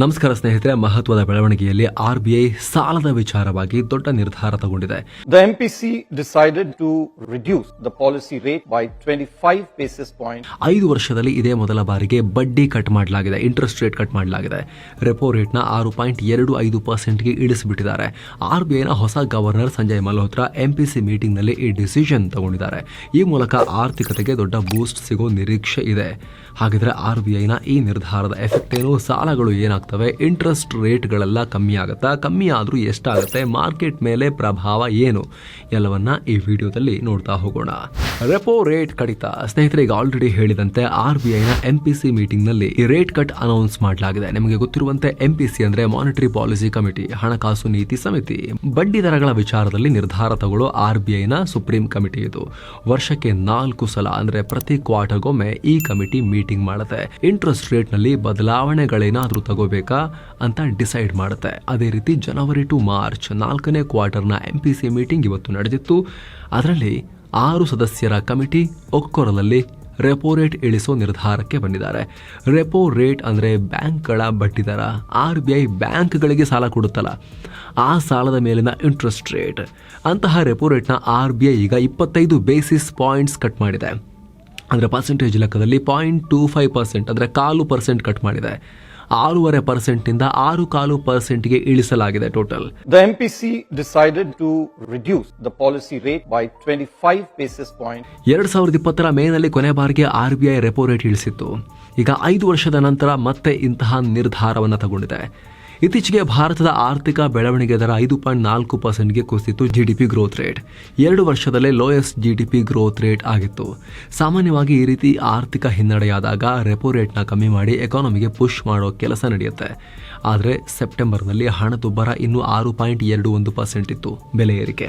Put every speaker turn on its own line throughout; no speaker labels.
ನಮಸ್ಕಾರ ಸ್ನೇಹಿತರೆ ಮಹತ್ವದ ಬೆಳವಣಿಗೆಯಲ್ಲಿ ಆರ್ ಬಿ ಐ ಸಾಲದ ವಿಚಾರವಾಗಿ ದೊಡ್ಡ ನಿರ್ಧಾರ ತಗೊಂಡಿದೆ.
The MPC decided to reduce the policy rate by 25 basis points.
ಐದು ವರ್ಷದಲ್ಲಿ ಇದೇ ಮೊದಲ ಬಾರಿಗೆ ಬಡ್ಡಿ ಕಟ್ ಮಾಡಲಾಗಿದೆ ಇಂಟ್ರೆಸ್ಟ್ ರೇಟ್ ಕಟ್ ಮಾಡಲಾಗಿದೆ. ರೆಪೋ ರೇಟ್ನ ಆರು ಪಾಯಿಂಟ್ ಎರಡು ಐದು ಪರ್ಸೆಂಟ್ಗೆ ಇಳಿಸಿಬಿಟ್ಟಿದ್ದಾರೆ. ಆರ್ ಬಿ ಐನ ಹೊಸ ಗವರ್ನರ್ ಸಂಜಯ್ ಮಲ್ಹೋತ್ರಾ ಎಂಪಿಸಿ ಮೀಟಿಂಗ್ನಲ್ಲಿ ಈ ಡಿಸಿಷನ್ ತಗೊಂಡಿದ್ದಾರೆ. ಈ ಮೂಲಕ ಆರ್ಥಿಕತೆಗೆ ದೊಡ್ಡ ಬೂಸ್ಟ್ ಸಿಗೋ ನಿರೀಕ್ಷೆ ಇದೆ. ಹಾಗಿದ್ರೆ ಆರ್ ಬಿ ಐನ ಈ ನಿರ್ಧಾರದ ಎಫೆಕ್ಟ್ ಏನು? ಸಾಲಗಳು ಏನಾಗ್ತವೆ ಇಂಟ್ರೆಸ್ಟ್ ರೇಟ್ಗಳೆಲ್ಲ ಕಮ್ಮಿ ಆಗುತ್ತಾ? ಕಮ್ಮಿ ಆದರೂ ಎಷ್ಟಾಗುತ್ತೆ? ಮಾರ್ಕೆಟ್ ಮೇಲೆ ಪ್ರಭಾವ ಏನು? ಎಲ್ಲವನ್ನ ಈ ವಿಡಿಯೋದಲ್ಲಿ ನೋಡ್ತಾ ಹೋಗೋಣ. ರೆಪೋ ರೇಟ್ ಕಡಿತ. ಸ್ನೇಹಿತರೆ ಈಗ ಆಲ್ರೆಡಿ ಹೇಳಿದಂತೆ ಆರ್ ಬಿ ಐನ ಎಂ ಪಿ ಸಿ ಮೀಟಿಂಗ್ನಲ್ಲಿ ಈ ರೇಟ್ ಕಟ್ ಅನೌನ್ಸ್ ಮಾಡಲಾಗಿದೆ. ನಿಮಗೆ ಗೊತ್ತಿರುವಂತೆ ಎಂ ಪಿ ಸಿ ಅಂದ್ರೆ ಮಾನಿಟರಿ ಪಾಲಿಸಿ ಕಮಿಟಿ ಹಣಕಾಸು ನೀತಿ ಸಮಿತಿ. ಬಡ್ಡಿ ದರಗಳ ವಿಚಾರದಲ್ಲಿ ನಿರ್ಧಾರ ತಗೊಳ್ಳೋ ಆರ್ ಬಿ ಐನ ಸುಪ್ರೀಂ ಕಮಿಟಿ ಇದು. ವರ್ಷಕ್ಕೆ ನಾಲ್ಕು ಸಲ ಅಂದ್ರೆ ಪ್ರತಿ ಕ್ವಾರ್ಟರ್ಗೊಮ್ಮೆ ಈ ಕಮಿಟಿ ಮೀಟಿಂಗ್ ಮಾಡುತ್ತೆ. ಇಂಟ್ರೆಸ್ಟ್ ರೇಟ್ನಲ್ಲಿ ಬದಲಾವಣೆಗಳೇನಾದ್ರೂ ತಗೋಬೇಕಾ ಅಂತ ಡಿಸೈಡ್ ಮಾಡುತ್ತೆ. ಅದೇ ರೀತಿ ಜನವರಿ ಟು ಮಾರ್ಚ್ ನಾಲ್ಕನೇ ಕ್ವಾರ್ಟರ್ನ ಎಂ ಪಿ ಸಿ ಮೀಟಿಂಗ್ ಇವತ್ತು ನಡೆದಿತ್ತು. ಅದರಲ್ಲಿ ಆರು ಸದಸ್ಯರ ಕಮಿಟಿ ಒಕ್ಕೊರಲಲ್ಲಿ ರೆಪೋ ರೇಟ್ ಇಳಿಸೋ ನಿರ್ಧಾರಕ್ಕೆ ಬಂದಿದ್ದಾರೆ. ರೆಪೋ ರೇಟ್ ಅಂದರೆ ಬ್ಯಾಂಕ್ಗಳ ಬಡ್ಡಿ ದರ, ಆರ್ ಬಿ ಐ ಬ್ಯಾಂಕ್ಗಳಿಗೆ ಸಾಲ ಕೊಡುತ್ತಲ್ಲ, ಆ ಸಾಲದ ಮೇಲಿನ ಇಂಟ್ರೆಸ್ಟ್ ರೇಟ್ ಅಂತಹ ರೆಪೋ ರೇಟ್ನ ಆರ್ ಬಿ ಐ ಈಗ ಇಪ್ಪತ್ತೈದು ಬೇಸಿಸ್ ಪಾಯಿಂಟ್ಸ್ ಕಟ್ ಮಾಡಿದೆ. ಅಂದರೆ ಪರ್ಸೆಂಟೇಜ್ ಲೆಕ್ಕದಲ್ಲಿ ಪಾಯಿಂಟ್ ಟೂ ಫೈವ್ ಪರ್ಸೆಂಟ್ ಅಂದರೆ ಕಾಲು ಪರ್ಸೆಂಟ್ ಕಟ್ ಮಾಡಿದೆ. ಆರೂವರೆ ಪರ್ಸೆಂಟಿಂದ ಆರು ಕಾಲು ಪರ್ಸೆಂಟ್ಗೆ ಇಳಿಸಲಾಗಿದೆ total.
The MPC decided to reduce the policy rate by twenty five basis point
ಎರಡ್ ಸಾವಿರದ ಇಪ್ಪತ್ತರ ಮೇನಲ್ಲಿ ಕೊನೆ ಬಾರಿಗೆ R B I repo rate ಇಳಿಸಿತ್ತು. ಈಗ ಐದು ವರ್ಷದ ನಂತರ ಮತ್ತೆ ಇಂತಹ ನಿರ್ಧಾರವನ್ನು ತಗೊಂಡಿದೆ. ಇತ್ತೀಚೆಗೆ ಭಾರತದ ಆರ್ಥಿಕ ಬೆಳವಣಿಗೆ ದರ ಐದು ಪಾಯಿಂಟ್ ನಾಲ್ಕು ಪರ್ಸೆಂಟ್ಗೆ ಕುಸಿತು G D P growth rate ಎರಡು ವರ್ಷದಲ್ಲೇ lowest G D P growth rate ಆಗಿತ್ತು. ಸಾಮಾನ್ಯವಾಗಿ ಈ ರೀತಿ ಆರ್ಥಿಕ ಹಿನ್ನಡೆಯಾದಾಗ ರೆಪೋ ರೇಟ್ನ ಕಮ್ಮಿ ಮಾಡಿ ಎಕಾನಮಿಗೆ ಪುಷ್ ಮಾಡೋ ಕೆಲಸ ನಡೆಯುತ್ತೆ. ಆದರೆ ಸೆಪ್ಟೆಂಬರ್ನಲ್ಲಿ ಹಣದುಬ್ಬರ ಇನ್ನೂ ಆರು ಪಾಯಿಂಟ್ ಎರಡು ಒಂದು ಪರ್ಸೆಂಟ್ ಇತ್ತು ಬೆಲೆ ಏರಿಕೆ.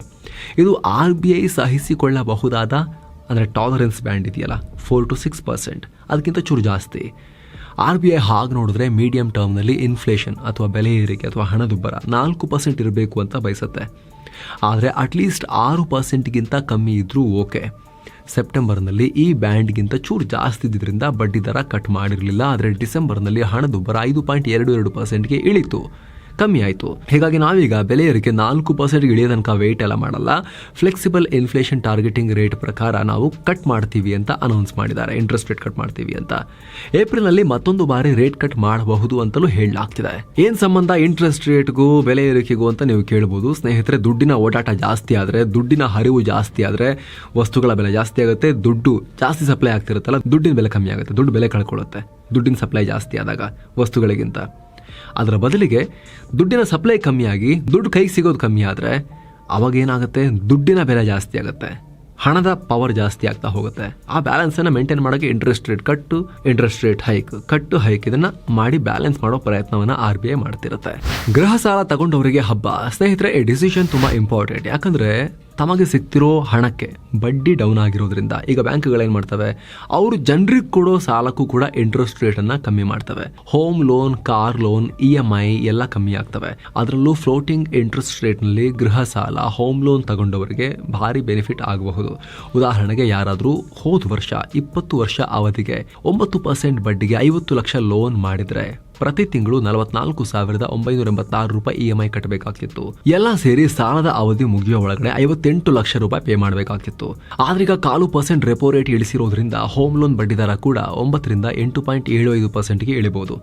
ಇದು ಆರ್ ಬಿ ಐ ಸಹಿಸಿಕೊಳ್ಳಬಹುದಾದ, ಅಂದರೆ ಟಾಲರೆನ್ಸ್ ಬ್ಯಾಂಡ್ ಇದೆಯಲ್ಲ ಫೋರ್ ಟು ಸಿಕ್ಸ್ ಪರ್ಸೆಂಟ್ ಅದಕ್ಕಿಂತ ಚೂರು ಜಾಸ್ತಿ. ಆರ್ ಬಿ ಐ ಹಾಗೆ ನೋಡಿದ್ರೆ ಮೀಡಿಯಂ ಟರ್ಮ್ನಲ್ಲಿ ಇನ್ಫ್ಲೇಷನ್ ಅಥವಾ ಬೆಲೆ ಏರಿಕೆ ಅಥವಾ ಹಣದುಬ್ಬರ ನಾಲ್ಕು ಪರ್ಸೆಂಟ್ ಇರಬೇಕು ಅಂತ ಬಯಸುತ್ತೆ. ಆದರೆ ಅಟ್ಲೀಸ್ಟ್ ಆರು ಪರ್ಸೆಂಟ್ಗಿಂತ ಕಮ್ಮಿ ಇದ್ದರೂ ಓಕೆ. ಸೆಪ್ಟೆಂಬರ್ನಲ್ಲಿ ಈ ಬ್ಯಾಂಡ್ಗಿಂತ ಚೂರು ಜಾಸ್ತಿ ಇದ್ದಿದ್ದರಿಂದ ಬಡ್ಡಿ ದರ ಕಟ್ ಮಾಡಿರಲಿಲ್ಲ. ಆದರೆ ಡಿಸೆಂಬರ್ನಲ್ಲಿ ಹಣದುಬ್ಬರ ಐದು ಪಾಯಿಂಟ್ ಎರಡು ಎರಡು ಪರ್ಸೆಂಟ್ಗೆ ಇಳಿತು. ಕಮ್ಮಿ ಆಯಿತು. ಹೀಗಾಗಿ ನಾವೀಗ ಬೆಲೆ ಏರಿಕೆ ನಾಲ್ಕು ಪರ್ಸೆಂಟ್ ಇಳಿಯೋ ತನಕ ವೆಯ್ಟ್ ಎಲ್ಲ ಮಾಡಲ್ಲ. ಫ್ಲೆಕ್ಸಿಬಲ್ ಇನ್ಫ್ಲೇಷನ್ ಟಾರ್ಗೆಟಿಂಗ್ ರೇಟ್ ಪ್ರಕಾರ ನಾವು ಕಟ್ ಮಾಡ್ತೀವಿ ಅಂತ ಅನೌನ್ಸ್ ಮಾಡಿದ್ದಾರೆ. ಇಂಟ್ರೆಸ್ಟ್ ರೇಟ್ ಕಟ್ ಮಾಡ್ತೀವಿ ಅಂತ. ಏಪ್ರಿಲ್ನಲ್ಲಿ ಮತ್ತೊಂದು ಬಾರಿ ರೇಟ್ ಕಟ್ ಮಾಡಬಹುದು ಅಂತಲೂ ಹೇಳಲಾಗ್ತಿದೆ. ಏನು ಸಂಬಂಧ ಇಂಟ್ರೆಸ್ಟ್ ರೇಟ್ಗೂ ಬೆಲೆ ಏರಿಕೆಗೂ ಅಂತ ನೀವು ಕೇಳ್ಬೋದು. ಸ್ನೇಹಿತರೆ, ದುಡ್ಡಿನ ಓಡಾಟ ಜಾಸ್ತಿ ಆದರೆ, ದುಡ್ಡಿನ ಹರಿವು ಜಾಸ್ತಿ ಆದರೆ ವಸ್ತುಗಳ ಬೆಲೆ ಜಾಸ್ತಿ ಆಗುತ್ತೆ, ದುಡ್ಡು ಜಾಸ್ತಿ ಸಪ್ಲೈ ಆಗ್ತಿರುತ್ತಲ್ಲ, ದುಡ್ಡಿನ ಬೆಲೆ ಕಮ್ಮಿ ಆಗುತ್ತೆ, ದುಡ್ಡು ಬೆಲೆ ಕಳ್ಕೊಳ್ಳುತ್ತೆ, ದುಡ್ಡಿನ ಸಪ್ಲೈ ಜಾಸ್ತಿ ಆದಾಗ ವಸ್ತುಗಳಿಗಿಂತ. ಅದರ ಬದಲಿಗೆ ದುಡ್ಡಿನ ಸಪ್ಲೈ ಕಮ್ಮಿಯಾಗಿ ದುಡ್ಡು ಕೈಗೆ ಸಿಗೋದು ಕಮ್ಮಿ ಆದರೆ ಅವಾಗ ಏನಾಗುತ್ತೆ? ದುಡ್ಡಿನ ಬೆಲೆ ಜಾಸ್ತಿ ಆಗುತ್ತೆ. ಹಣದ ಪವರ್ ಜಾಸ್ತಿ ಆಗ್ತಾ ಹೋಗುತ್ತೆ. ಆ ಬ್ಯಾಲೆನ್ಸನ್ನು ಮೇಂಟೈನ್ ಮಾಡೋಕ್ಕೆ interest rate cut interest rate hike cut hike ಇದನ್ನು ಮಾಡಿ ಬ್ಯಾಲೆನ್ಸ್ ಮಾಡೋ ಪ್ರಯತ್ನವನ್ನು ಆರ್ ಬಿ ಐ ಮಾಡ್ತಿರುತ್ತೆ. ಗೃಹ ಸಾಲ ತಗೊಂಡವರಿಗೆ ಹಬ್ಬ. ಸ್ನೇಹಿತರೆ, ಈ ಡಿಸಿಷನ್ ತುಂಬ ಇಂಪಾರ್ಟೆಂಟ್ ಯಾಕಂದ್ರೆ ತಮಗೆ ಸಿಗ್ತಿರೋ ಹಣಕ್ಕೆ ಬಡ್ಡಿ ಡೌನ್ ಆಗಿರೋದ್ರಿಂದ ಈಗ ಬ್ಯಾಂಕ್ಗಳೇನು ಮಾಡ್ತವೆ? ಅವರು ಜನರಿಗೆ ಕೊಡೋ ಸಾಲಕ್ಕೂ ಕೂಡ ಇಂಟ್ರೆಸ್ಟ್ ರೇಟನ್ನು ಕಮ್ಮಿ ಮಾಡ್ತವೆ. Home loan car loan E M I ಎಲ್ಲ ಕಮ್ಮಿ ಆಗ್ತವೆ. ಅದರಲ್ಲೂ ಫ್ಲೋಟಿಂಗ್ ಇಂಟ್ರೆಸ್ಟ್ ರೇಟ್ನಲ್ಲಿ ಗೃಹ ಸಾಲ ಹೋಮ್ ಲೋನ್ ತಗೊಂಡವರಿಗೆ ಭಾರಿ ಬೆನಿಫಿಟ್ ಆಗಬಹುದು. ಉದಾಹರಣೆಗೆ ಯಾರಾದರೂ ಹೋದ ವರ್ಷ ಇಪ್ಪತ್ತು ವರ್ಷ ಅವಧಿಗೆ ಒಂಬತ್ತು ಪರ್ಸೆಂಟ್ ಬಡ್ಡಿಗೆ ಐವತ್ತು ಲಕ್ಷ ಲೋನ್ ಮಾಡಿದ್ರೆ ಪ್ರತಿ ತಿಂಗಳು ನಲವತ್ನಾಲ್ಕು ಸಾವಿರದ ಒಂಬೈನೂರ ಎಂಬತ್ತಾರು ರೂಪಾಯಿ ಇ ಕಟ್ಟಬೇಕಾಗಿತ್ತು ಐ ಕಟ್ಟಬೇಕಾಗ್ತಿತ್ತು. ಎಲ್ಲ ಸೇರಿ ಸಾಲದ ಅವಧಿ ಮುಗಿಯೋ ಒಳಗಡೆ ಐವತ್ತೆಂಟು ಲಕ್ಷ ರೂಪಾಯಿ ಪೇ ಮಾಡಬೇಕಾಗ್ತಿತ್ತು. ಆದ್ರೀಗ ಕಾಲು ಪರ್ಸೆಂಟ್ ರೆಪೋ ರೇಟ್ ಇಳಿಸಿರೋದ್ರಿಂದ ಹೋಮ್ ಲೋನ್ ಬಡ್ಡಿ ದರ ಕೂಡ ಒಂಬತ್ತರಿಂದ ಎಂಟು ಪಾಯಿಂಟ್ ಏಳು ಐದು ಪರ್ಸೆಂಟ್ಗೆ ಇಳಿಬಹುದು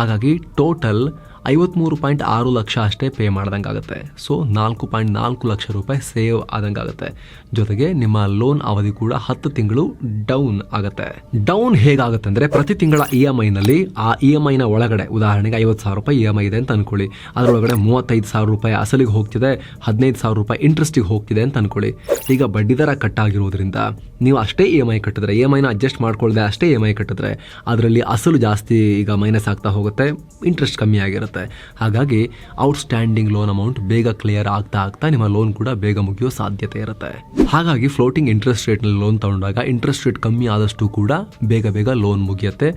ಹಾಗಾಗಿ ಟೋಟಲ್ ಐವತ್ಮೂರು ಪಾಯಿಂಟ್ ಆರು ಲಕ್ಷ ಅಷ್ಟೇ ಪೇ ಮಾಡ್ದಂಗಾಗುತ್ತೆ. ಸೊ, ನಾಲ್ಕು ಪಾಯಿಂಟ್ ನಾಲ್ಕು ಲಕ್ಷ ರೂಪಾಯಿ ಸೇವ್ ಆದಂಗಾಗುತ್ತೆ. ಜೊತೆಗೆ ನಿಮ್ಮ ಲೋನ್ ಅವಧಿ ಕೂಡ ಹತ್ತು ತಿಂಗಳು ಡೌನ್ ಆಗುತ್ತೆ. ಡೌನ್ ಹೇಗಾಗುತ್ತೆ ಅಂದರೆ ಪ್ರತಿ ತಿಂಗಳ ಇ ಎಂ ಐನಲ್ಲಿ ಆ ಇ ಎಂ ಐನ ಒಳಗಡೆ, ಉದಾಹರಣೆಗೆ ಐವತ್ತು ಸಾವಿರ ರೂಪಾಯಿ ಇ ಎಂ ಐ ಇದೆ ಅಂತ ಅನ್ಕೊಳ್ಳಿ. ಅದರೊಳಗಡೆ ಮೂವತ್ತೈದು ಸಾವಿರ ರೂಪಾಯಿ ಅಸಲಿಗೆ ಹೋಗ್ತಿದೆ, ಹದಿನೈದು ಸಾವಿರ ರೂಪಾಯಿ ಇಂಟ್ರೆಸ್ಟಿಗೆ ಹೋಗ್ತಿದೆ ಅಂತ ಅನ್ಕೊಳ್ಳಿ. ಈಗ ಬಡ್ಡಿದರ ಕಟ್ ಆಗಿರೋದ್ರಿಂದ ನೀವು ಅಷ್ಟೇ ಇ ಎಂ ಐ ಕಟ್ಟಿದ್ರೆ, ಇ ಎಂ ಐನ ಅಡ್ಜಸ್ಟ್ ಮಾಡ್ಕೊಳ್ಳದೆ ಅಷ್ಟೇ ಇ ಎಂ ಐ ಕಟ್ಟಿದ್ರೆ, ಅದರಲ್ಲಿ ಅಸಲು ಜಾಸ್ತಿ ಈಗ ಮೈನಸ್ ಆಗ್ತಾ ಹೋಗುತ್ತೆ, ಇಂಟ್ರೆಸ್ಟ್ ಕಮ್ಮಿ ಆಗಿರುತ್ತೆ. ಹಾಗಾಗಿ ಔಟ್ಸ್ಟ್ಯಾಂಡಿಂಗ್ ಲೋನ್ ಅಮೌಂಟ್ ಬೇಗ ಕ್ಲಿಯರ್ ಆಗ್ತಾ ಆಗ್ತಾ ನಿಮ್ಮ ಲೋನ್ ಕೂಡ ಬೇಗ ಮುಗಿಯೋ ಸಾಧ್ಯತೆ ಇರುತ್ತೆ. ಹಾಗಾಗಿ ಫ್ಲೋಟಿಂಗ್ ಇಂಟ್ರೆಸ್ಟ್ ರೇಟ್ನಲ್ಲಿ ಲೋನ್ ತಗೊಂಡಾಗ ಇಂಟ್ರೆಸ್ಟ್ ರೇಟ್ ಕಮ್ಮಿ ಆದಷ್ಟು ಕೂಡ ಬೇಗ ಬೇಗ ಲೋನ್ ಮುಗಿಯುತ್ತೆ.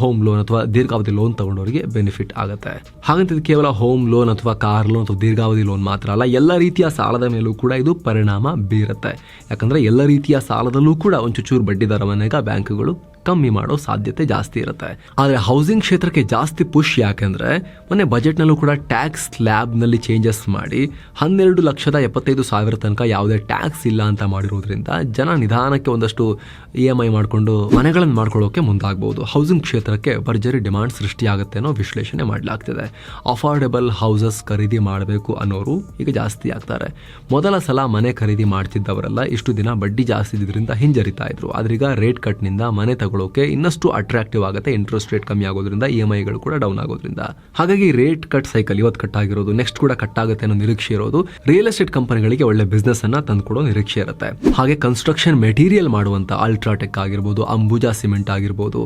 ಹೋಮ್ ಲೋನ್ ಅಥವಾ ದೀರ್ಘಾವಧಿ ಲೋನ್ ತಗೊಂಡವರಿಗೆ ಬೆನಿಫಿಟ್ ಆಗುತ್ತೆ. ಹಾಗಂತ ಇದು ಕೇವಲ ಹೋಮ್ ಲೋನ್ ಅಥವಾ ಕಾರ್ ಲೋನ್ ಅಥವಾ ದೀರ್ಘಾವಧಿ ಲೋನ್ ಮಾತ್ರ ಅಲ್ಲ, ಎಲ್ಲ ರೀತಿಯ ಸಾಲದ ಮೇಲೂ ಕೂಡ ಇದು ಪರಿಣಾಮ ಬೀರುತ್ತೆ. ಯಾಕಂದ್ರೆ ಎಲ್ಲ ರೀತಿಯ ಸಾಲದಲ್ಲೂ ಕೂಡ ಒಂಚೂರು ಬಡ್ಡಿ ದರವನ್ನ ಈಗ ಬ್ಯಾಂಕ್ಗಳು ಕಮ್ಮಿ ಮಾಡೋ ಸಾಧ್ಯತೆ ಜಾಸ್ತಿ ಇರುತ್ತೆ. ಆದರೆ ಹೌಸಿಂಗ್ ಕ್ಷೇತ್ರಕ್ಕೆ ಜಾಸ್ತಿ ಪುಷ್ ಯಾಕೆಂದ್ರೆ, ಮೊನ್ನೆ ಬಜೆಟ್ನಲ್ಲೂ ಕೂಡ ಟ್ಯಾಕ್ಸ್ ಲ್ಯಾಬ್ನಲ್ಲಿ ಚೇಂಜಸ್ ಮಾಡಿ ಹನ್ನೆರಡು ಲಕ್ಷದ ಎಪ್ಪತ್ತೈದು ಸಾವಿರ ತನಕ ಯಾವುದೇ ಟ್ಯಾಕ್ಸ್ ಇಲ್ಲ ಅಂತ ಮಾಡಿರೋದ್ರಿಂದ ಜನ ನಿಧಾನಕ್ಕೆ ಒಂದಷ್ಟು ಇ ಎಂ ಐ ಮಾಡಿಕೊಂಡು ಮನೆಗಳನ್ನು ಮಾಡ್ಕೊಳ್ಳೋಕೆ ಮುಂದಾಗಬಹುದು ಹೌಸಿಂಗ್ ಕ್ಷೇತ್ರಕ್ಕೆ ಭರ್ಜರಿ ಡಿಮಾಂಡ್ ಸೃಷ್ಟಿಯಾಗುತ್ತೆ ಅನ್ನೋ ವಿಶ್ಲೇಷಣೆ ಮಾಡಲಾಗ್ತಿದೆ. ಅಫೋರ್ಡೆಬಲ್ ಹೌಸಸ್ ಖರೀದಿ ಮಾಡಬೇಕು ಅನ್ನೋರು ಈಗ ಜಾಸ್ತಿ ಆಗ್ತಾರೆ. ಮೊದಲ ಸಲ ಮನೆ ಖರೀದಿ ಮಾಡ್ತಿದ್ದವರೆಲ್ಲ ಇಷ್ಟು ದಿನ ಬಡ್ಡಿ ಜಾಸ್ತಿ ಇದ್ರಿಂದ ಹಿಂಜರಿತಾ ಇದ್ರು. ಆದ್ರೀಗ ರೇಟ್ ಕಟ್ನಿಂದ ಮನೆ ತಗೊಳ್ಳೋಕೆ ಇನ್ನಷ್ಟು ಅಟ್ರಾಕ್ಟಿವ್ ಆಗುತ್ತೆ ಇಂಟ್ರೆಸ್ಟ್ ರೇಟ್ ಕಮ್ಮಿ ಆಗೋದ್ರಿಂದ ಇ ಎಂ ಐಗಳು ಕೂಡ ಡೌನ್ ಆಗೋದ್ರಿಂದ. ಹಾಗಾಗಿ ರೇಟ್ ಕಟ್ ಸೈಕಲ್ ಇವತ್ತು ಕಟ್ ಆಗಿರೋದು ನೆಕ್ಸ್ಟ್ ಕೂಡ ಕಟ್ ಆಗುತ್ತೆ ಅನ್ನೋ ನಿರೀಕ್ಷೆ ಇರೋದು ರಿಯಲ್ ಎಸ್ಟೇಟ್ ಕಂಪನಿಗಳಿಗೆ ಒಳ್ಳೆ ಬಿಸ್ನೆಸ್ ಅನ್ನ ತಂದುಕೊಡೋ ನಿರೀಕ್ಷೆ ಇರುತ್ತೆ. ಹಾಗೆ ಕನ್ಸ್ಟ್ರಕ್ಷನ್ ಮೆಟೀರಿಯಲ್ ಮಾಡುವಂತ ಅಲ್ಟ್ರಾಟೆಕ್ ಆಗಿರ್ಬೋದು, ಅಂಬುಜಾ ಸಿಮೆಂಟ್ ಆಗಿರ್ಬೋದು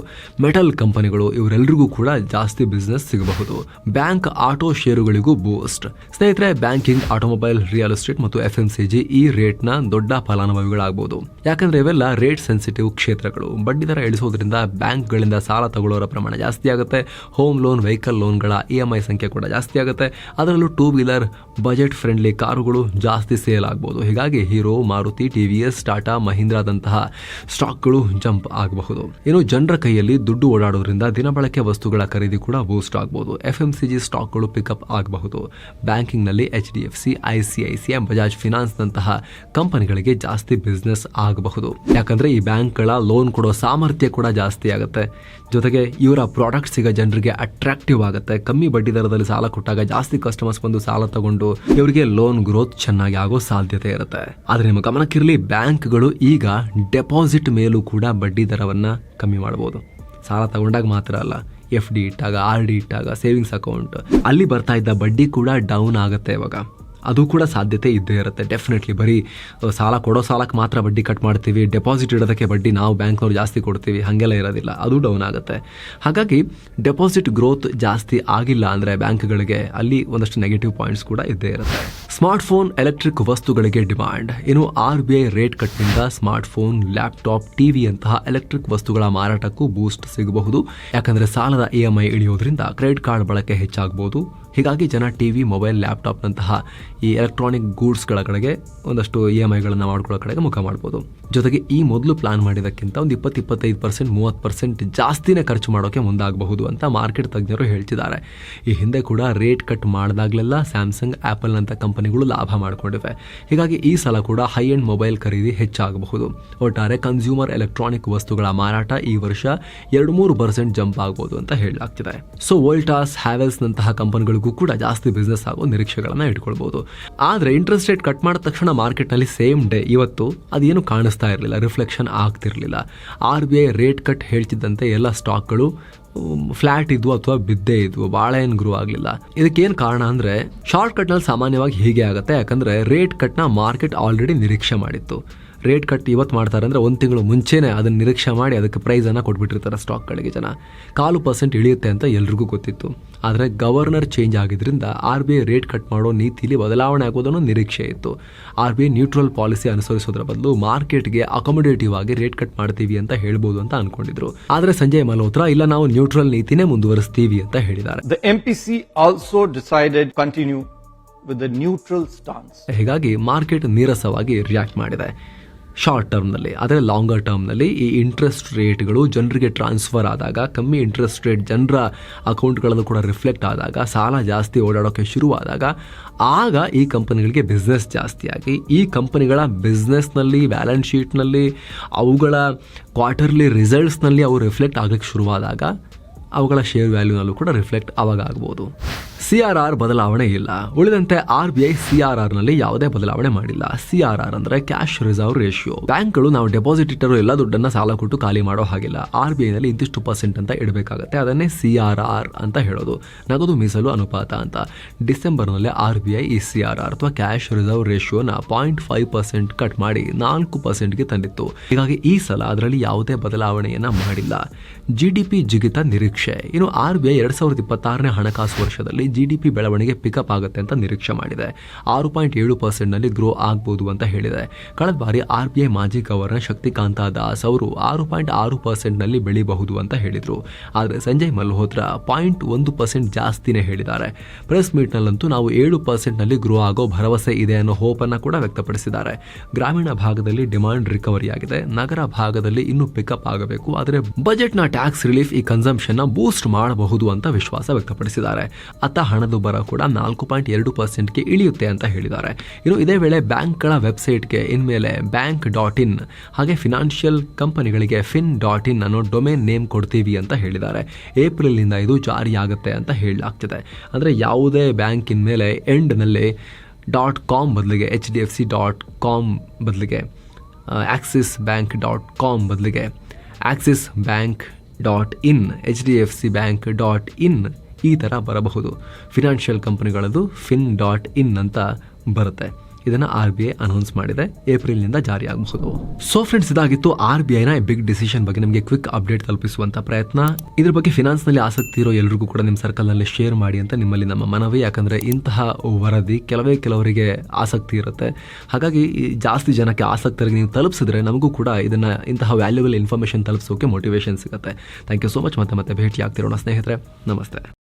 ಮೆಟಲ್ ಕಂಪನಿಗಳು ಇವರೆಲ್ಲರಿಗೂ ಕೂಡ ಜಾಸ್ತಿ ಬಿಸ್ನೆಸ್ ಸಿಗಬಹುದು. ಬ್ಯಾಂಕ್ ಆಟೋ ಷೇರುಗಳಿಗೂ ಬೂಸ್ಟ್ ಸ್ನೇಹಿತರೆ ಬ್ಯಾಂಕಿಂಗ್ ಆಟೋಮೊಬೈಲ್ ರಿಯಲ್ ಎಸ್ಟೇಟ್ ಮತ್ತು ಎಫ್ ಎಂ ಸಿ ಜಿ ಈ ರೇಟ್ನ ದೊಡ್ಡ ಫಲಾನುಭವಿಗಳಾಗಬಹುದು ಯಾಕಂದ್ರೆ ಇವೆಲ್ಲ ರೇಟ್ ಸೆನ್ಸಿಟಿವ್ ಕ್ಷೇತ್ರಗಳು. ಬಡ್ಡಿ ದರ ಇಳಿಸೋದ್ರಿಂದ ಬ್ಯಾಂಕ್ಗಳಿಂದ ಸಾಲ ತಗೊಳ್ಳೋರ ಪ್ರಮಾಣ ಜಾಸ್ತಿ ಆಗುತ್ತೆ. ಹೋಮ್ ಲೋನ್ ವೆಹಿಕಲ್ ಲೋನ್ಗಳ ಇ ಎಂ ಐ ಸಂಖ್ಯೆ ಕೂಡ ಜಾಸ್ತಿ ಆಗುತ್ತೆ. ಅದರಲ್ಲೂ ಟೂ ವೀಲರ್ ಬಜೆಟ್ ಫ್ರೆಂಡ್ಲಿ ಕಾರುಗಳು ಜಾಸ್ತಿ ಸೇಲ್ ಆಗ್ಬೋದು. ಹೀಗಾಗಿ Hero, Maruti, T V S Tata, ಮಹೀಂದ್ರಾದಂತಹ ಸ್ಟಾಕ್ಗಳು ಜಂಪ್ ಆಗಬಹುದು. ಇನ್ನು ಜನರ ಕೈಯಲ್ಲಿ ದುಡ್ಡು ಓಡಾಡೋದ್ರಿಂದ ದಿನಬಳಕೆ ವಸ್ತುಗಳ ಖರೀದಿ ಕೂಡ ಬೂಸ್ಟ್ ಆಗಬಹುದು ಎಫ್ ಎಂ ಸಿ ಜಿ ಸ್ಟಾಕ್ಗಳು ಪಿಕಪ್ ಆಗಬಹುದು. ಬ್ಯಾಂಕಿಂಗ್ನಲ್ಲಿ H D F C I C I C Bajaj ಫಿನಾನ್ಸ್ನಂತಹ ಕಂಪನಿಗಳಿಗೆ ಜಾಸ್ತಿ ಬಿಸ್ನೆಸ್ ಆಗಬಹುದು. ಯಾಕಂದ್ರೆ ಈ ಬ್ಯಾಂಕ್ಗಳ ಲೋನ್ ಕೊಡೋ ಸಾಮರ್ಥ್ಯ ಕೂಡ ಜಾಸ್ತಿ ಆಗುತ್ತೆ. ಜೊತೆಗೆ ಇವರ ಪ್ರಾಡಕ್ಟ್ ಈಗ ಜನರಿಗೆ ಅಟ್ರಾಕ್ಟಿವ್ ಆಗುತ್ತೆ. ಕಮ್ಮಿ ಬಡ್ಡಿ ದರದಲ್ಲಿ ಸಾಲ ಕೊಟ್ಟಾಗ ಜಾಸ್ತಿ ಕಸ್ಟಮರ್ಸ್ ಬಂದು ಸಾಲ ತಗೊಂಡು ಇವರಿಗೆ ಲೋನ್ ಗ್ರೋತ್ ಚೆನ್ನಾಗಿ ಆಗೋ ಸಾಧ್ಯತೆ ಇರುತ್ತೆ. ಆದ್ರೆ ನಿಮ್ಮ ಗಮನಕ್ಕಿರಲಿ ಬ್ಯಾಂಕ್ಗಳು ಈಗ ಡೆಪಾಸಿಟ್ ಮೇಲೂ ಕೂಡ ಬಡ್ಡಿ ದರವನ್ನ ಕಮ್ಮಿ ಮಾಡಬಹುದು ಸಾಲ ತಗೊಂಡಾಗ ಮಾತ್ರ ಅಲ್ಲ ಎಫ್ ಡಿ ಇಟ್ಟಾಗ ಆರ್ ಡಿ ಇಟ್ಟಾಗ ಸೇವಿಂಗ್ಸ್ ಅಕೌಂಟ್ ಅಲ್ಲಿ ಬರ್ತಾ ಇದ್ದ ಬಡ್ಡಿ ಕೂಡ ಡೌನ್ ಆಗುತ್ತೆ ಇವಾಗ. ಅದು ಕೂಡ ಸಾಧ್ಯತೆ ಇದ್ದೇ ಇರುತ್ತೆ. ಡೆಫಿನೆಟ್ಲಿ ಬರೀ ಸಾಲ ಕೊಡೋ ಸಾಲಕ್ಕೆ ಮಾತ್ರ ಬಡ್ಡಿ ಕಟ್ ಮಾಡ್ತೀವಿ ಡೆಪಾಸಿಟ್ ಇಡೋದಕ್ಕೆ ಬಡ್ಡಿ ನಾವು ಬ್ಯಾಂಕ್ನವ್ರು ಜಾಸ್ತಿ ಕೊಡ್ತೀವಿ, ಹಾಗೆಲ್ಲ ಇರೋದಿಲ್ಲ. ಅದು ಡೌನ್ ಆಗುತ್ತೆ. ಹಾಗಾಗಿ ಡೆಪಾಸಿಟ್ ಗ್ರೋತ್ ಜಾಸ್ತಿ ಆಗಿಲ್ಲ ಅಂದರೆ ಬ್ಯಾಂಕ್ಗಳಿಗೆ ಅಲ್ಲಿ ಒಂದಷ್ಟು ನೆಗೆಟಿವ್ ಪಾಯಿಂಟ್ಸ್ ಕೂಡ ಇದ್ದೇ ಇರುತ್ತೆ. ಸ್ಮಾರ್ಟ್ಫೋನ್ ಎಲೆಕ್ಟ್ರಿಕ್ ವಸ್ತುಗಳಿಗೆ ಡಿಮ್ಯಾಂಡ್ ಇನ್ನು ಆರ್ ಬಿ ಐ ರೇಟ್ ಕಟ್ನಿಂದ ಸ್ಮಾರ್ಟ್ಫೋನ್ ಲ್ಯಾಪ್ಟಾಪ್ ಟಿವಿ ಅಂತಹ ಎಲೆಕ್ಟ್ರಿಕ್ ವಸ್ತುಗಳ ಮಾರಾಟಕ್ಕೂ ಬೂಸ್ಟ್ ಸಿಗಬಹುದು. ಯಾಕಂದರೆ ಸಾಲದ ಇ ಎಂ ಐ ಇಳಿಯೋದ್ರಿಂದ ಕ್ರೆಡಿಟ್ ಕಾರ್ಡ್ ಬಳಕೆ ಹೆಚ್ಚಾಗಬಹುದು ಹೀಗಾಗಿ ಜನ ಟಿವಿ ಮೊಬೈಲ್ ಲ್ಯಾಪ್ಟಾಪ್ನಂತಹ ಈ ಎಲೆಕ್ಟ್ರಾನಿಕ್ ಗೂಡ್ಸ್ಗಳ ಕಡೆಗೆ ಒಂದಷ್ಟು ಇ ಎಂ ಐಗಳನ್ನು ಮಾಡ್ಕೊಳ್ಳೋ ಕಡೆಗೆ ಮುಖ ಮಾಡ್ಬೋದು. ಜೊತೆಗೆ ಈ ಮೊದಲು ಪ್ಲಾನ್ ಮಾಡಿದಕ್ಕಿಂತ ಒಂದು ಇಪ್ಪತ್ತು ಇಪ್ಪತ್ತೈದು ಪರ್ಸೆಂಟ್ ಮೂವತ್ತು ಪರ್ಸೆಂಟ್ ಜಾಸ್ತಿನೇ ಖರ್ಚು ಮಾಡೋಕೆ ಮುಂದಾಗಬಹುದು ಅಂತ ಮಾರ್ಕೆಟ್ ತಜ್ಞರು ಹೇಳ್ತಿದ್ದಾರೆ. ಈ ಹಿಂದೆ ಕೂಡ ರೇಟ್ ಕಟ್ ಮಾಡಿದಾಗಲೆಲ್ಲ ಸ್ಯಾಮ್ಸಂಗ್ ಅಂತ ಕಂಪನಿಗಳು ಲಾಭ ಮಾಡಿಕೊಂಡಿವೆ. ಹೀಗಾಗಿ ಈ ಸಲ ಕೂಡ ಹೈ ಎಂಡ್ ಮೊಬೈಲ್ ಖರೀದಿ ಹೆಚ್ಚಾಗಬಹುದು. ಒಟ್ಟಾರೆ ಕನ್ಸ್ಯೂಮರ್ ಎಲೆಕ್ಟ್ರಾನಿಕ್ ವಸ್ತುಗಳ ಮಾರಾಟ ಈ ವರ್ಷ ಎರಡು ಮೂರು ಪರ್ಸೆಂಟ್ ಜಂಪ್ ಆಗ್ಬೋದು ಅಂತ ಹೇಳಲಾಗ್ತಿದೆ. ಸೊ ವೋಲ್ಟಾಸ್ ಹ್ಯಾವೆಲ್ಸ್ನಂತಹ ಕಂಪನಿಗಳಿಗೂ ಕೂಡ ಜಾಸ್ತಿ ಬಿಸ್ನೆಸ್ ಆಗೋ ನಿರೀಕ್ಷೆಗಳನ್ನು ಇಟ್ಕೊಳ್ಬಹುದು ಆದ್ರೆ ಇಂಟ್ರೆಸ್ಟ್ ರೇಟ್ ಕಟ್ ಮಾಡಿದ ತಕ್ಷಣ ಮಾರ್ಕೆಟ್ನಲ್ಲಿ ಸೇಮ್ ಡೇ ಇವತ್ತು ಅದೇನು ಕಾಣಿಸ್ತಾ ಇರಲಿಲ್ಲ ರಿಫ್ಲೆಕ್ಷನ್ ಆಗ್ತಿರಲಿಲ್ಲ. R B I rate cut ಹೇಳ್ತಿದ್ದಂತೆ ಎಲ್ಲ ಸ್ಟಾಕ್ಗಳು ಫ್ಲಾಟ್ ಇದ್ವು ಅಥವಾ ಬಿದ್ದೇ ಇದ್ವು ಭಾಳ ಏನು ಗ್ರೋ ಆಗಲಿಲ್ಲ. ಇದಕ್ಕೇನು ಕಾರಣ ಅಂದರೆ ಶಾರ್ಟ್ ಕಟ್ನಲ್ಲಿ ಸಾಮಾನ್ಯವಾಗಿ ಹೀಗೆ ಆಗುತ್ತೆ, ಯಾಕಂದರೆ ರೇಟ್ ಕಟ್ನ ಮಾರ್ಕೆಟ್ ಆಲ್ರೆಡಿ ನಿರೀಕ್ಷೆ ಮಾಡಿತ್ತು. ರೇಟ್ ಕಟ್ ಇವತ್ತು ಮಾಡ್ತಾರೆ ಅಂದರೆ ಒಂದು ತಿಂಗಳು ಮುಂಚೆನೇ ಅದನ್ನು ನಿರೀಕ್ಷೆ ಮಾಡಿ ಅದಕ್ಕೆ ಪ್ರೈಸನ್ನು ಕೊಟ್ಬಿಟ್ಟಿರ್ತಾರೆ ಸ್ಟಾಕ್ಗಳಿಗೆ ಜನ. ಕಾಲು ಪರ್ಸೆಂಟ್ ಇಳಿಯುತ್ತೆ ಅಂತ ಎಲ್ರಿಗೂ ಗೊತ್ತಿತ್ತು. ಆದರೆ ಗವರ್ನರ್ ಚೇಂಜ್ ಆಗಿದ್ದರಿಂದ R B I rate cut ಮಾಡೋ ನೀತಿಲಿ ಬದಲಾವಣೆ ಆಗೋದನ್ನು ನಿರೀಕ್ಷೆ ಇತ್ತು. R B I neutral policy ಅನುಸರಿಸೋದ್ರ ಬದಲು ಮಾರ್ಕೆಟ್ಗೆ ಅಕೊಮಡೇಟಿವ್ ಆಗಿ ರೇಟ್ ಕಟ್ ಮಾಡ್ತೀವಿ ಅಂತ ಹೇಳ್ಬೋದು ಅಂತ ಅನ್ಕೊಂಡಿದ್ರು. ಆದರೆ ಸಂಜಯ್ ಮಲ್ಹೋತ್ರ ಇಲ್ಲ ನಾವು ನ್ಯೂಟ್ರಲ್ ನೀತಿನೇ ಮುಂದುವರಿಸ್ತೀವಿ ಅಂತ ಹೇಳಿದ್ದಾರೆ.
The MPC also decided continue with stance.
ಹೀಗಾಗಿ ಮಾರ್ಕೆಟ್ ನೀರಸವಾಗಿ ರಿಯಾಕ್ಟ್ ಮಾಡಿದೆ. ಶಾರ್ಟ್ ಟರ್ಮ್ನಲ್ಲಿ ಆದರೆ ಲಾಂಗರ್ ಟರ್ಮ್ನಲ್ಲಿ ಈ ಇಂಟ್ರೆಸ್ಟ್ ರೇಟ್ಗಳು ಜನರಿಗೆ ಟ್ರಾನ್ಸ್ಫರ್ ಆದಾಗ, ಕಮ್ಮಿ ಇಂಟ್ರೆಸ್ಟ್ ರೇಟ್ ಜನರ ಅಕೌಂಟ್ಗಳನ್ನು ಕೂಡ ರಿಫ್ಲೆಕ್ಟ್ ಆದಾಗ, ಸಾಲ ಜಾಸ್ತಿ ಓಡಾಡೋಕ್ಕೆ ಶುರುವಾದಾಗ, ಆಗ ಈ ಕಂಪನಿಗಳಿಗೆ ಬಿಸ್ನೆಸ್ ಜಾಸ್ತಿಯಾಗಿ, ಈ ಕಂಪನಿಗಳ ಬಿಸ್ನೆಸ್ನಲ್ಲಿ ಬ್ಯಾಲೆನ್ಸ್ ಶೀಟ್ನಲ್ಲಿ ಅವುಗಳ ಕ್ವಾರ್ಟರ್ಲಿ ರಿಸಲ್ಟ್ಸ್ನಲ್ಲಿ ಅವು ರಿಫ್ಲೆಕ್ಟ್ ಆಗೋಕ್ಕೆ ಶುರುವಾದಾಗ ಅವುಗಳ ಶೇರ್ ವ್ಯಾಲ್ಯೂನಲ್ಲೂ ಕೂಡ ರಿಫ್ಲೆಕ್ಟ್ ಆವಾಗ ಆಗ್ಬೋದು. ಸಿ ಆರ್ ಆರ್ ಬದಲಾವಣೆ ಇಲ್ಲ. ಉಳಿದಂತೆ R B I C R ಆರ್ನಲ್ಲಿ ಯಾವುದೇ ಬದಲಾವಣೆ ಮಾಡಿಲ್ಲ. ಸಿ ಆರ್ ಆರ್ ಅಂದ್ರೆ ಕ್ಯಾಶ್ ರಿಸರ್ವ್ ರೇಷಿಯೋ ಬ್ಯಾಂಕ್ಗಳು ನಾವು ಡೆಪಾಸಿಟ್ ಇಟ್ಟರು ಎಲ್ಲ ದುಡ್ಡನ್ನ ಸಾಲ ಕೊಟ್ಟು ಖಾಲಿ ಮಾಡೋ ಹಾಗಿಲ್ಲ. ಆರ್ ಬಿ ಐ ನಲ್ಲಿ ಇಂತಿಷ್ಟು ಪರ್ಸೆಂಟ್ ಅಂತ ಇಡಬೇಕಾಗುತ್ತೆ. ಅದನ್ನೇ ಸಿ ಆರ್ ಆರ್ ಅಂತ ಹೇಳೋದು. ನಗದು ಮೀಸಲು ಅನುಪಾತ ಅಂತ. ಡಿಸೆಂಬರ್ನಲ್ಲಿ ಆರ್ ಬಿ ಐ ಈ ಸಿ ಆರ್ ಆರ್ ಅಥವಾ ಕ್ಯಾಶ್ ರಿಸರ್ವ್ ರೇಷಿಯೋನ ಪಾಯಿಂಟ್ ಫೈವ್ ಪರ್ಸೆಂಟ್ ಕಟ್ ಮಾಡಿ ನಾಲ್ಕು ಪರ್ಸೆಂಟ್ಗೆ ತಂದಿತ್ತು. ಹೀಗಾಗಿ ಈ ಸಲ ಅದರಲ್ಲಿ ಯಾವುದೇ ಬದಲಾವಣೆಯನ್ನ ಮಾಡಿಲ್ಲ. ಜಿ ಡಿ ಪಿ ಜಿಗಿತ ನಿರೀಕ್ಷೆ. ನಿರೀಕ್ಷೆ ಇನ್ನು ಆರ್ ಬಿ ಐ ಎರಡು ಸಾವಿರದ ಇಪ್ಪತ್ತಾರನೇ ಹಣಕಾಸು ವರ್ಷದಲ್ಲಿ ಜಿ ಡಿ ಪಿ ಬೆಳವಣಿಗೆ ಪಿಕಪ್ ಆಗುತ್ತೆ ಅಂತ ನಿರೀಕ್ಷೆ ಮಾಡಿದೆ. ಆರು ಪಾಯಿಂಟ್ ಏಳು ಪರ್ಸೆಂಟ್ನಲ್ಲಿ ಗ್ರೋ ಆಗ್ಬೋದು ಅಂತ ಹೇಳಿದೆ. ಕಳೆದ ಬಾರಿ ಆರ್ ಬಿ ಐ ಮಾಜಿ ಗವರ್ನರ್ ಶಕ್ತಿಕಾಂತ ದಾಸ್ ಅವರು ಆರು ಪಾಯಿಂಟ್ ಆರು ಪರ್ಸೆಂಟ್ನಲ್ಲಿ ಬೆಳಿಬಹುದು ಅಂತ ಹೇಳಿದರು. ಆದರೆ ಸಂಜಯ್ ಮಲ್ಹೋತ್ರಾ ಪಾಯಿಂಟ್ ಒಂದು ಪರ್ಸೆಂಟ್ ಜಾಸ್ತಿನೇ ಹೇಳಿದ್ದಾರೆ. ಪ್ರೆಸ್ ಮೀಟ್ನಲ್ಲಂತೂ ನಾವು ಏಳು ಪರ್ಸೆಂಟ್ನಲ್ಲಿ ಗ್ರೋ ಆಗೋ ಭರವಸೆ ಇದೆ ಅನ್ನೋ ಹೋಪನ್ನು ಕೂಡ ವ್ಯಕ್ತಪಡಿಸಿದ್ದಾರೆ. ಗ್ರಾಮೀಣ ಭಾಗದಲ್ಲಿ ಡಿಮಾಂಡ್ ರಿಕವರಿ ಆಗಿದೆ. ನಗರ ಭಾಗದಲ್ಲಿ ಇನ್ನೂ ಪಿಕಪ್ ಆಗಬೇಕು. ಆದರೆ ಬಜೆಟ್ನ ಟ್ಯಾಕ್ಸ್ ರಿಲೀಫ್ ಈ ಕನ್ಸಂಪ್ಷನ್ನ ಬೂಸ್ಟ್ ಮಾಡಬಹುದು ಅಂತ ವಿಶ್ವಾಸ ವ್ಯಕ್ತಪಡಿಸಿದ್ದಾರೆ. ಅತ್ತ ಹಣದುಬ್ಬರ ಕೂಡ ನಾಲ್ಕು ಪಾಯಿಂಟ್ ಎರಡು ಪರ್ಸೆಂಟ್ಗೆ ಇಳಿಯುತ್ತೆ ಅಂತ ಹೇಳಿದ್ದಾರೆ. ಇನ್ನು ಇದೇ ವೇಳೆ ಬ್ಯಾಂಕ್ಗಳ ವೆಬ್ಸೈಟ್ಗೆ ಇನ್ಮೇಲೆ ಬ್ಯಾಂಕ್ ಡಾಟ್ ಇನ್ ಹಾಗೆ ಫಿನಾನ್ಷಿಯಲ್ ಕಂಪನಿಗಳಿಗೆ ಫಿನ್ ಡಾಟ್ ಇನ್ ಅನ್ನೋ ಡೊಮೇನ್ ನೇಮ್ ಕೊಡ್ತೀವಿ ಅಂತ ಹೇಳಿದ್ದಾರೆ. ಏಪ್ರಿಲ್ನಿಂದ ಇದು ಜಾರಿಯಾಗುತ್ತೆ ಅಂತ ಹೇಳಲಾಗ್ತಿದೆ. ಅಂದರೆ ಯಾವುದೇ ಬ್ಯಾಂಕಿನ ಮೇಲೆ ಎಂಡ್ನಲ್ಲಿ. ಡಾಟ್ ಕಾಮ್ ಬದಲಿಗೆ H D F C dot com ಬದಲಿಗೆ ಆಕ್ಸಿಸ್ ಬ್ಯಾಂಕ್ ಡಾಟ್ ಕಾಮ್ ಬದಲಿಗೆ Axis bank dot in, H D F C bank dot in ಈ ಥರ ಬರಬಹುದು. ಫಿನಾನ್ಷಿಯಲ್ ಕಂಪನಿಗಳದು ಫಿನ್ ಡಾಟ್ ಇನ್ ಅಂತ ಬರುತ್ತೆ. ಇದನ್ನು ಆರ್ ಬಿ ಐ ಅನೌನ್ಸ್ ಮಾಡಿದೆ. ಏಪ್ರಿಲ್ನಿಂದ ಜಾರಿಯಾಗಬಹುದು ಸೊ ಫ್ರೆಂಡ್ಸ್ ಇದಾಗಿತ್ತು ಆರ್ ಬಿ ಐನ ಬಿಗ್ ಡಿಸಿಷನ್ ಬಗ್ಗೆ ನಿಮಗೆ ಕ್ವಿಕ್ ಅಪ್ಡೇಟ್ ತಲುಪಿಸುವಂತ ಪ್ರಯತ್ನ. ಇದ್ರ ಬಗ್ಗೆ ಫಿನಾನ್ಸ್ನಲ್ಲಿ ಆಸಕ್ತಿ ಇರೋ ಎಲ್ರಿಗೂ ಕೂಡ ನಿಮ್ಮ ಸರ್ಕಲ್ನಲ್ಲಿ ಶೇರ್ ಮಾಡಿ ಅಂತ ನಿಮ್ಮಲ್ಲಿ ನಮ್ಮ ಮನವಿ. ಯಾಕಂದರೆ ಇಂತಹ ವರದಿ ಕೆಲವೇ ಕೆಲವರಿಗೆ ಆಸಕ್ತಿ ಇರುತ್ತೆ. ಹಾಗಾಗಿ ಜಾಸ್ತಿ ಜನಕ್ಕೆ ಆಸಕ್ತರಿಗೆ ನೀವು ತಲುಪಿಸಿದ್ರೆ ನಮಗೂ ಕೂಡ ಇದನ್ನು ಇಂತಹ ವ್ಯಾಲ್ಯೂಬಲ್ ಇನ್ಫಾರ್ಮೇಶನ್ ತಲುಪಿಸೋಕೆ ಮೋಟಿವೇಶನ್ ಸಿಗುತ್ತೆ. ಥ್ಯಾಂಕ್ ಯು ಸೋ ಮಚ್ ಮತ್ತೆ ಮತ್ತೆ ಭೇಟಿ ಆಗ್ತಿರೋಣ ಸ್ನೇಹಿತರೆ. ನಮಸ್ತೆ.